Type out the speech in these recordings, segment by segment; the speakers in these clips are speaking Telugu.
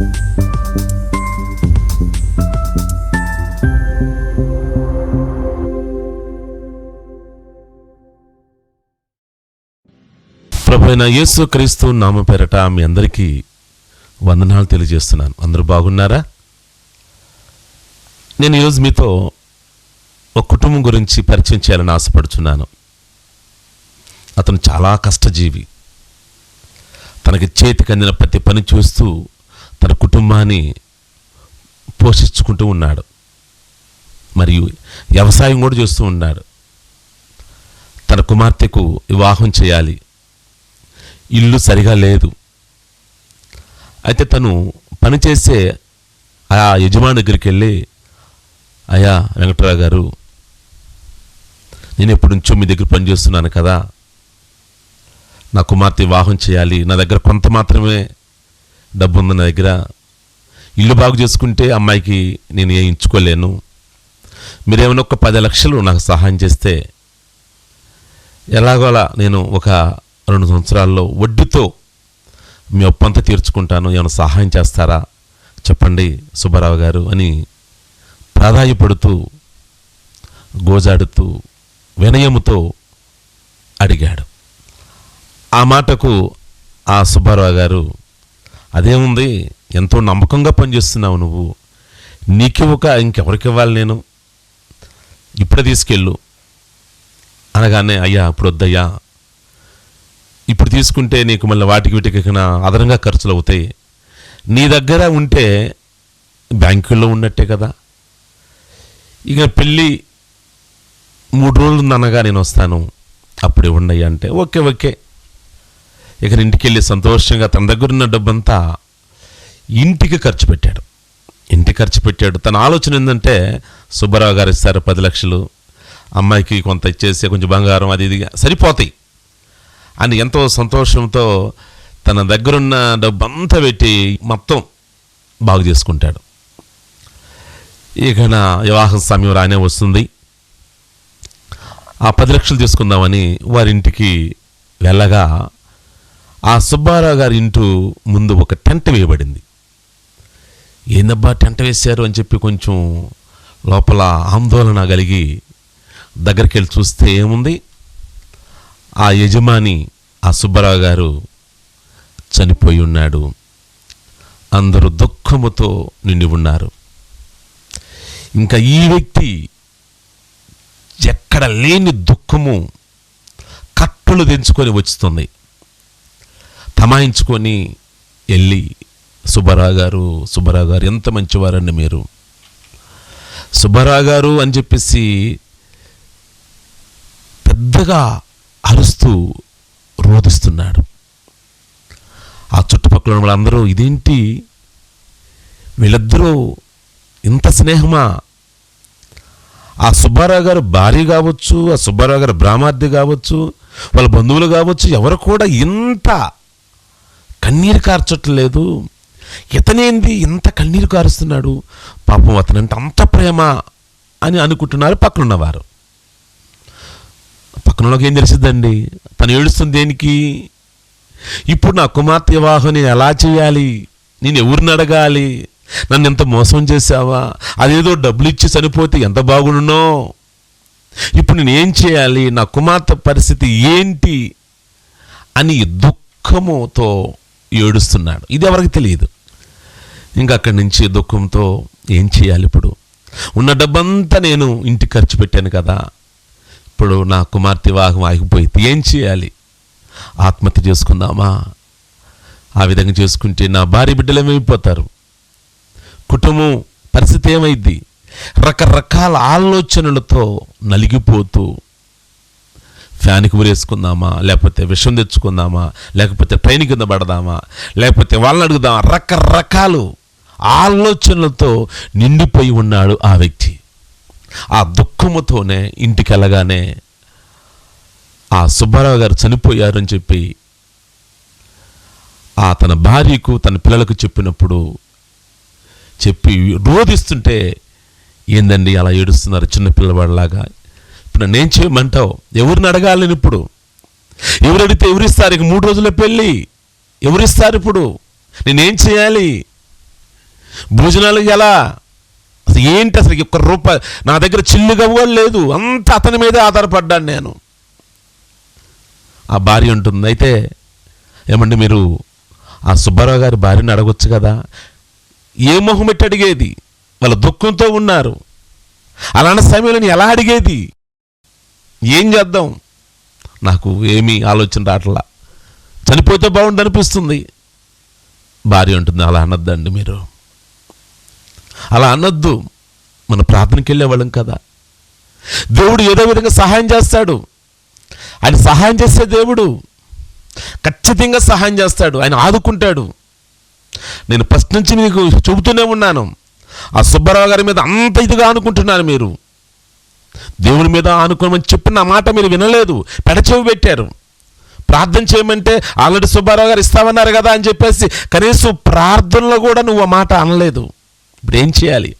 ప్రభుత్వ యేసు క్రీస్తు నామ పేరట మీ అందరికీ వందనాలు తెలియజేస్తున్నాను. అందరూ బాగున్నారా? నేను ఈరోజు మీతో ఒక కుటుంబం గురించి పరిచయం చేయాలని ఆశపడుచున్నాను. అతను చాలా కష్టజీవి. తనకి చేతికి అందిన ప్రతి పని చూస్తూ తన కుటుంబాన్ని పోషించుకుంటూ ఉన్నాడు. మరియు వ్యవసాయం కూడా చేస్తూ ఉన్నాడు. తన కుమార్తెకు వివాహం చేయాలి. ఇల్లు సరిగా లేదు. అయితే తను పనిచేసే ఆ యజమాని దగ్గరికి వెళ్ళి అయా వెంకటరావు గారు నేను ఎప్పటి నుంచో మీ దగ్గర పనిచేస్తున్నాను కదా. నా కుమార్తె వివాహం చేయాలి. నా దగ్గర కొంత మాత్రమే డబ్బు ఉంది నా దగ్గర. ఇల్లు బాగు చేసుకుంటే అమ్మాయికి నేను ఏం మీరేమైనా ఒక పది లక్షలు నాకు సహాయం చేస్తే ఎలాగోలా నేను ఒక రెండు సంవత్సరాల్లో వడ్డీతో మీ ఒప్పంతా తీర్చుకుంటాను. ఏమైనా సహాయం చేస్తారా? చెప్పండి సుబ్బారావు గారు అని ప్రాధాయపడుతూ గోజాడుతూ వినయముతో అడిగాడు. ఆ మాటకు ఆ సుబ్బారావు గారు అదేముంది ఎంతో నమ్మకంగా పనిచేస్తున్నావు నువ్వు. నీకివ్వక ఇంకెవరికి ఇవ్వాలి నేను? ఇప్పుడే తీసుకెళ్ళు. అనగానే అయ్యా ఇప్పుడు వద్దయ్యా ఇప్పుడు తీసుకుంటే నీకు మళ్ళీ వాటికి వీటికి అదనంగా ఖర్చులు అవుతాయి నీ దగ్గర ఉంటే బ్యాంకుల్లో ఉన్నట్టే కదా. ఇక పెళ్ళి మూడు రోజులు ఉందనగా నేను వస్తాను. అప్పుడు ఇవ్వండి అంటే ఓకే ఓకే. ఇక ఇంటికి వెళ్ళి సంతోషంగా తన దగ్గర ఉన్న డబ్బంతా ఇంటికి ఖర్చు పెట్టాడు. ఇంటికి ఖర్చు పెట్టాడు. తన ఆలోచన ఏంటంటే సుబ్బారావు గారు ఇస్తారు పది లక్షలు అమ్మాయికి కొంత ఇచ్చేసి కొంచెం బంగారం అది ఇది సరిపోతాయి. అని ఎంతో సంతోషంతో తన దగ్గరున్న డబ్బంతా పెట్టి మొత్తం బాగు చేసుకుంటాడు. ఇక నా వివాహ సమయం రానే వస్తుంది. ఆ పది లక్షలు తీసుకుందామని వారింటికి వెళ్ళగా ఆ సుబ్బారావు గారి ఇంటూ ముందు ఒక టెంట్ వేయబడింది. ఏందబ్బా టెంట్ వేశారు అని చెప్పి కొంచెం లోపల ఆందోళన కలిగి దగ్గరికి వెళ్ళి చూస్తే ఏముంది? ఆ యజమాని ఆ సుబ్బారావు గారు చనిపోయి ఉన్నాడు. అందరూ దుఃఖముతో నిండి ఉన్నారు. ఇంకా ఈ వ్యక్తి ఎక్కడ లేని దుఃఖము కట్టులు తెంచుకొని వచ్చుతుంది. తమాయించుకొని వెళ్ళి సుబ్బారావు గారు సుబ్బారావు గారు ఎంత మంచివారండి మీరు. సుబ్బారావు గారు అని చెప్పేసి పెద్దగా అరుస్తూ రోధిస్తున్నాడు. ఆ చుట్టుపక్కల ఉన్న వాళ్ళందరూ ఇదేంటి? వీళ్ళిద్దరూ ఇంత స్నేహమా? ఆ సుబ్బారావు గారు భార్య కావచ్చు ఆ సుబ్బారావు గారు బ్రాహ్మర్థి కావచ్చు వాళ్ళ బంధువులు కావచ్చు ఎవరు కూడా ఇంత కన్నీరు కార్చట్లేదు. ఇతనేంది ఇంత కన్నీరు కారుస్తున్నాడు? పాపం అతనంటే అంత ప్రేమ అని అనుకుంటున్నారు పక్కనున్నవారు. పక్కనలోకి ఏం తెలిసిద్దండి? తను ఏడుస్తుంది దేనికి? ఇప్పుడు నా కుమార్తె వివాహం నేను ఎలా చేయాలి? నేను ఎవరిని అడగాలి? నన్ను ఎంత మోసం చేసావా అదేదో డబ్బులు ఇచ్చి చనిపోతే ఎంత బాగుండునో? ఇప్పుడు నేను ఏం చేయాలి? నా కుమార్తె పరిస్థితి ఏంటి? అని దుఃఖముతో ఏడుస్తున్నాడు. ఇది ఎవరికి తెలియదు. ఇంకా అక్కడి నుంచి దుఃఖంతో ఏం చేయాలి ఇప్పుడు? ఉన్న డబ్బంతా నేను ఇంటికి ఖర్చు పెట్టాను కదా. ఇప్పుడు నా కుమార్తె వివాహం ఆగిపోయింది. ఏం చేయాలి? ఆత్మహత్య చేసుకుందామా? ఆ విధంగా చేసుకుంటే నా భార్య బిడ్డలు ఏమైపోతారు? కుటుంబం పరిస్థితి ఏమైద్ది? రకరకాల ఆలోచనలతో నలిగిపోతూ ఫ్యాన్కి ఉరేసుకుందామా లేకపోతే విషం తెచ్చుకుందామా? లేకపోతే ట్రైన్ కింద పడదామా? లేకపోతే వాళ్ళని అడుగుదామా? రకరకాలు ఆలోచనలతో నిండిపోయి ఉన్నాడు ఆ వ్యక్తి. ఆ దుఃఖముతోనే ఇంటికి వెళ్ళగానే ఆ సుబ్బారావు గారు చనిపోయారు అని చెప్పి ఆ తన భార్యకు తన పిల్లలకు చెప్పినప్పుడు చెప్పి రోధిస్తుంటే ఏందండి అలా ఏడుస్తున్నారు చిన్న పిల్లవాడిలాగా? ఇప్పుడు నేను చేయమంటావు? ఎవరిని అడగాలి నేను ఇప్పుడు? ఎవరు అడిగితే ఎవరిస్తారు? ఇక మూడు రోజుల పెళ్ళి. ఎవరిస్తారు ఇప్పుడు? నేనేం చేయాలి? భోజనాలు ఎలా? అసలు ఏంటి అసలు ఒక్క రూపాయి? నా దగ్గర చిల్లుగా కూడా లేదు. అంత అతని మీదే ఆధారపడ్డాను నేను. ఆ భార్య ఉంటుంది. అయితే ఏమండి మీరు? ఆ సుబ్బారావు గారి భార్యని అడగొచ్చు కదా? ఏ మొహం పెట్టి అడిగేది? వాళ్ళ దుఃఖంతో ఉన్నారు. అలాంటి సమయంలో ఎలా అడిగేది? ఏం చేద్దాం? నాకు ఏమీ ఆలోచన రావట్లా చనిపోతే బాగుండనిపిస్తుంది. భార్య ఉంటుంది అలా అనొద్దండి మీరు. అలా అనొద్దు. మన ప్రార్థనకి వెళ్ళేవాళ్ళం కదా. దేవుడు ఏదో విధంగా సహాయం చేస్తాడు. ఆయన సహాయం చేసే దేవుడు. ఖచ్చితంగా సహాయం చేస్తాడు. ఆయన ఆదుకుంటాడు. నేను ఫస్ట్ నుంచి మీకు చెబుతూనే ఉన్నాను. ఆ సుబ్బారావు గారి మీద అంత ఇదిగా అనుకుంటున్నాను మీరు. దేవుని మీద ఆనుకోమని చెప్పిన ఆ మాట మీరు వినలేదు. పెడచెవి పెట్టారు. ప్రార్థన చేయమంటే ఆల్రెడీ సుబ్బారావు గారు ఇస్తామన్నారు కదా అని చెప్పేసి కనీసం ప్రార్థనలో కూడా నువ్వు ఆ మాట అనలేదు. ఇప్పుడు ఏం చేయాలి?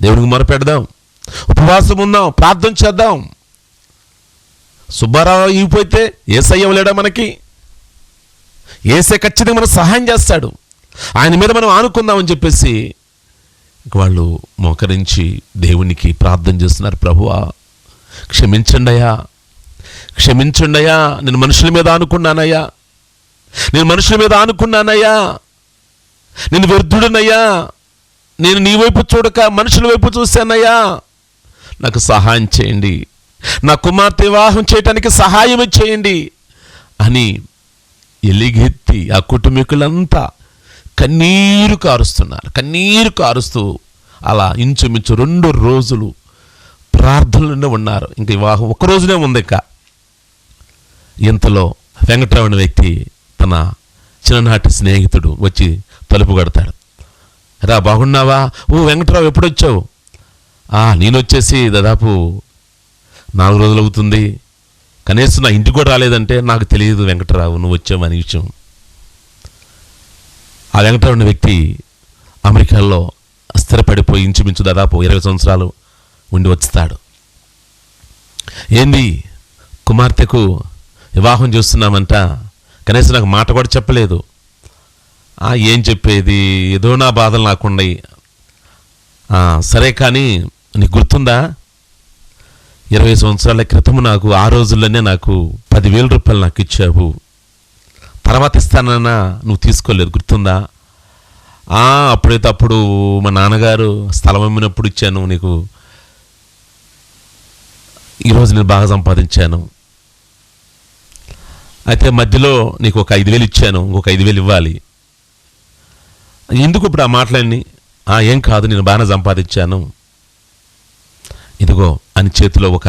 దేవునికి మొరపెడదాం. ఉపవాసం ఉందాం ప్రార్థన చేద్దాం. సుబ్బారావు ఇగిపోతే ఏసయ్య లేడా మనకి? ఏసే ఖచ్చితంగా మనకు సహాయం చేస్తాడు. ఆయన మీద మనం ఆనుకుందామని చెప్పేసి వాళ్ళు మోకరించి దేవునికి ప్రార్థన చేస్తున్నారు. ప్రభువా క్షమించండి క్షమించండయా నేను మనుషుల మీద అనుకున్నానయ్యా నేను మనుషుల మీద అనుకున్నానయ్యా నేను వ్యర్థుడనయ్యా. నేను నీ వైపు చూడక మనుషుల వైపు చూశానయ్యా. నాకు సహాయం చేయండి. నా కుమార్తె వివాహం చేయటానికి సహాయం చేయండి అని ఎలిగెత్తి ఆ కుటుంబీకులంతా కన్నీరు కారుస్తున్నారు. కన్నీరు కారుస్తూ అలా ఇంచుమించు రెండు రోజులు ప్రార్థనలోనే ఉన్నారు. ఇంక వివాహం ఒక రోజునే ఉంది ఇక. ఇంతలో వెంకటరావు అనే వ్యక్తి తన చిన్ననాటి స్నేహితుడు వచ్చి తలుపు కడతాడు. రా బాగున్నావా? ఓ వెంకటరావు ఎప్పుడొచ్చావు? ఆ నేను వచ్చేసి దాదాపు నాలుగు రోజులు అవుతుంది కనీసం నా ఇంటికి కూడా రాలేదంటే నాకు తెలియదు వెంకటరావు నువ్వు వచ్చావు అనే విషయం ఆ వెంకటరావు అనే వ్యక్తి అమెరికాలో స్థిరపడిపోయి ఇంచుమించు దాదాపు ఇరవై సంవత్సరాలు ఉండి వచ్చుతాడు. ఏంది? కుమార్తెకు వివాహం చేస్తున్నామంట. కనీసం నాకు మాట కూడా చెప్పలేదు. ఏం చెప్పేది? ఏదో నా బాధలు నాకుండయి. సరే కానీ నీకు గుర్తుందా? ఇరవై సంవత్సరాల క్రితం నాకు ఆ రోజుల్లోనే నాకు పదివేల రూపాయలు నాకు ఇచ్చావు. తర్వాత ఇస్తానన్నా నువ్వు తీసుకోలేదు గుర్తుందా? అప్పుడైతే అప్పుడు మా నాన్నగారు స్థలం అమ్మినప్పుడు ఇచ్చాను నీకు. ఈరోజు నేను బాగా సంపాదించాను. అయితే మధ్యలో నీకు ఒక ఐదు వేలు ఇచ్చాను ఇంకొక ఐదు వేలు ఇవ్వాలి. ఎందుకు ఇప్పుడు ఆ మాటలన్నీ? ఏం కాదు నేను బాగానే సంపాదించాను. ఇదిగో అని చేతిలో ఒక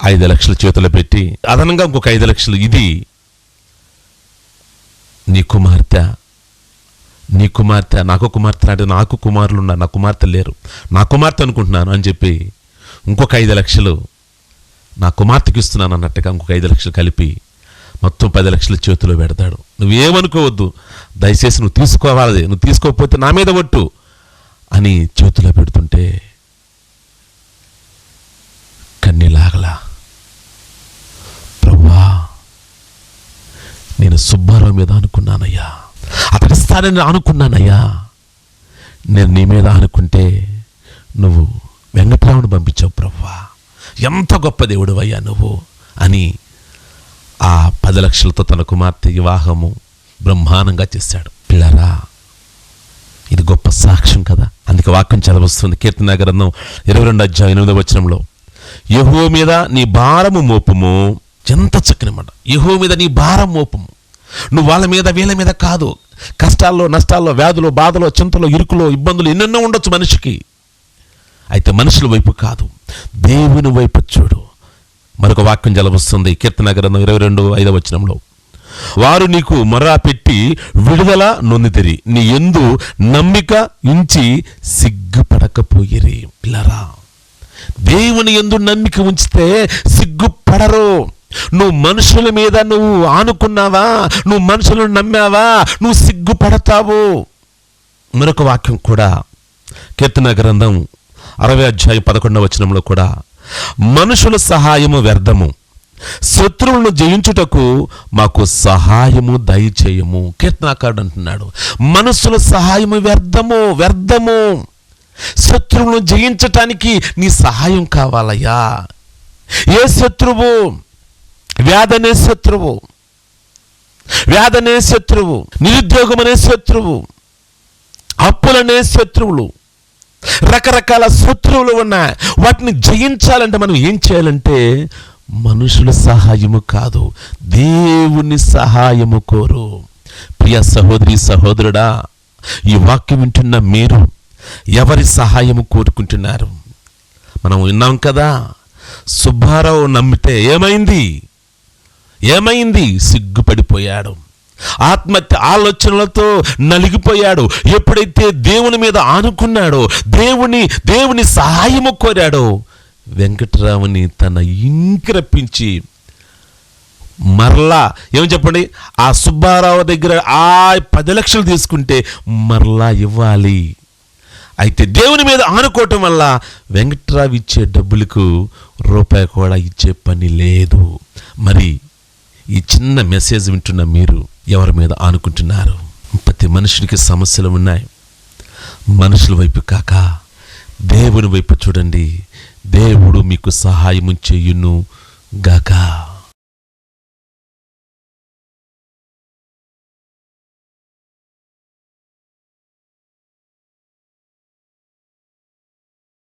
ఐదు లక్షలు చేతిలో పెట్టి అదనంగా ఇంకొక ఐదు లక్షలు ఇది నీ కుమార్తె నీ కుమార్తె నాకు కుమార్తె అంటే నాకు కుమారులు ఉన్నారు నా కుమార్తె లేరు. నా కుమార్తె అనుకుంటున్నాను అని చెప్పి ఇంకొక ఐదు లక్షలు నా కుమార్తెకి ఇస్తున్నాను అన్నట్టుగా ఇంకొక ఐదు లక్షలు కలిపి మొత్తం పది లక్షల చేతిలో పెడతాడు. నువ్వేమనుకోవద్దు దయచేసి నువ్వు తీసుకోవాలి నువ్వు తీసుకోకపోతే నా మీద ఒట్టు అని చేతిలో పెడుతుంటే కన్నీలాగలా ప్రభువా నేను సుబ్బారావు మీద అనుకున్నానయ్యా. అతడి స్థానాన్ని అనుకున్నానయ్యా. నేను నీ మీద అనుకుంటే నువ్వు వెంకట్రావుని పంపించావు ప్రవ్వా. ఎంత గొప్ప దేవుడు అయ్యా నువ్వు అని ఆ పది లక్షలతో తన కుమార్తె వివాహము బ్రహ్మాండంగా చేశాడు. పిల్లరా ఇది గొప్ప సాక్ష్యం కదా. అందుకే వాక్యం చదవస్తుంది. కీర్తన గ్రంథం ఇరవై రెండు అధ్యాయం ఎనిమిదవ వచనంలో యహో మీద నీ భారము మోపము. ఎంత చక్కని మాట. యహో మీద నీ భారం మోపము. నువ్వు వాళ్ళ మీద వీళ్ళ మీద కాదు. కష్టాల్లో నష్టాల్లో వ్యాధులు బాధలో చింతలో ఇరుకులో ఇబ్బందులు ఎన్నెన్నో ఉండొచ్చు మనిషికి. అయితే మనుషుల వైపు కాదు. దేవుని వైపు చూడు. మరొక వాక్యం జలవస్తుంది కీర్తన గ్రంథం ఇరవై రెండు ఐదవ వచనంలో. వారు నీకు మొర్రా పెట్టి విడుదల నొందితిరి. నీ ఎందు నమ్మిక ఉంచి సిగ్గుపడకపోయిరి. పిల్లరా దేవుని ఎందు నమ్మిక ఉంచితే సిగ్గుపడరు. నువ్వు మనుషుల మీద నువ్వు ఆనుకున్నావా? నువ్వు మనుషులను నమ్మావా? నువ్వు సిగ్గుపడతావు? మరొక వాక్యం కూడా కీర్తన గ్రంథం అరవై అధ్యాయం పదకొండవ వచనంలో కూడా మనుషుల సహాయము వ్యర్థము. శత్రువులను జయించుటకు మాకు సహాయము దయచేయము. కీర్తనాకారుడు అంటున్నాడు మనుషుల సహాయము వ్యర్థము వ్యర్థము. శత్రువులను జయించటానికి నీ సహాయం కావాలయ్యా. ఏ శత్రువు? వ్యాధనే శత్రువు. వ్యాధనే శత్రువు. నిరుద్యోగం అనే శత్రువు. అప్పులనే శత్రువులు. రకరకాల శత్రువులు ఉన్నాయి. వాటిని జయించాలంటే మనం ఏం చేయాలంటే మనుషుల సహాయము కాదు. దేవుని సహాయము కోరు. ప్రియ సహోదరి సహోదరుడా ఈ వాక్యం వింటున్న మీరు ఎవరి సహాయము కోరుకుంటున్నారు? మనం విన్నాం కదా సుబ్బారావు నమ్మితే ఏమైంది? ఏమైంది? సిగ్గుపడిపోయాడు. ఆత్మహత్య ఆలోచనలతో నలిగిపోయాడు. ఎప్పుడైతే దేవుని మీద ఆనుకున్నాడో దేవుని దేవుని సహాయము కోరాడో వెంకటరావుని తన ఇంకి రప్పించి మరలా ఏమని చెప్పండి? ఆ సుబ్బారావు దగ్గర ఆ పది లక్షలు తీసుకుంటే మరలా ఇవ్వాలి. అయితే దేవుని మీద ఆనుకోవటం వల్ల వెంకట్రావు ఇచ్చే డబ్బులకు రూపాయి కూడా ఇచ్చే పని లేదు. మరి ఈ చిన్న మెసేజ్ వింటున్న మీరు ఎవరి మీద ఆనుకుంటున్నారు? ప్రతి మనుషుడికి సమస్యలు ఉన్నాయి. మనుషుల వైపు కాక దేవుని వైపు చూడండి. దేవుడు మీకు సహాయము చెయ్యును గాక